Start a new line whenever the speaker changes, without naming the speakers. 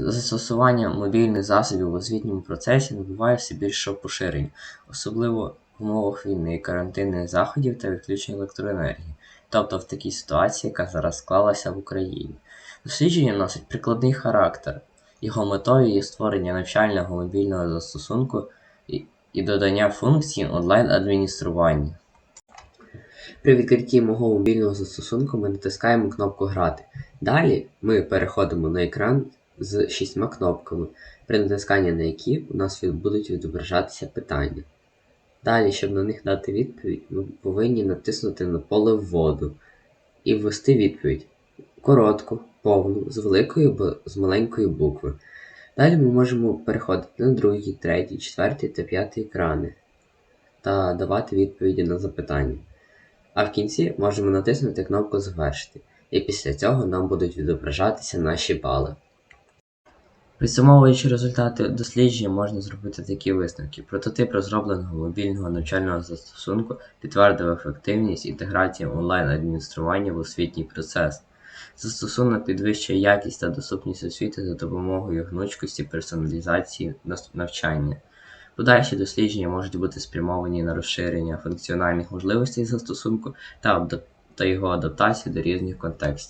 Застосування мобільних засобів в освітньому процесі набуває все більшого поширення, особливо в умовах війни, карантинних заходів та відключення електроенергії, тобто в такій ситуації, яка зараз склалася в Україні. Дослідження носить прикладний характер. Його метою є створення навчального мобільного застосунку і, додання функцій онлайн-адміністрування. При відкритті мого мобільного застосунку ми натискаємо кнопку Грати. Далі ми переходимо на екран з шістьма кнопками, при натисканні на які у нас будуть відображатися питання. Далі, щоб на них дати відповідь, ми повинні натиснути на поле вводу і ввести відповідь коротку, повну, з великої або з маленької букви. Далі ми можемо переходити на другий, третій, четвертий та п'ятий екрани та давати відповіді на запитання. А в кінці можемо натиснути кнопку Завершити, і після цього нам будуть відображатися наші бали. Підсумовуючи результати дослідження, можна зробити такі висновки. Прототип розробленого мобільного навчального застосунку підтвердив ефективність інтеграції онлайн-адміністрування в освітній процес. Застосунок підвищує якість та доступність освіти за допомогою гнучкості персоналізації навчання. Подальші дослідження можуть бути спрямовані на розширення функціональних можливостей застосунку та, його адаптацію до різних контекстів.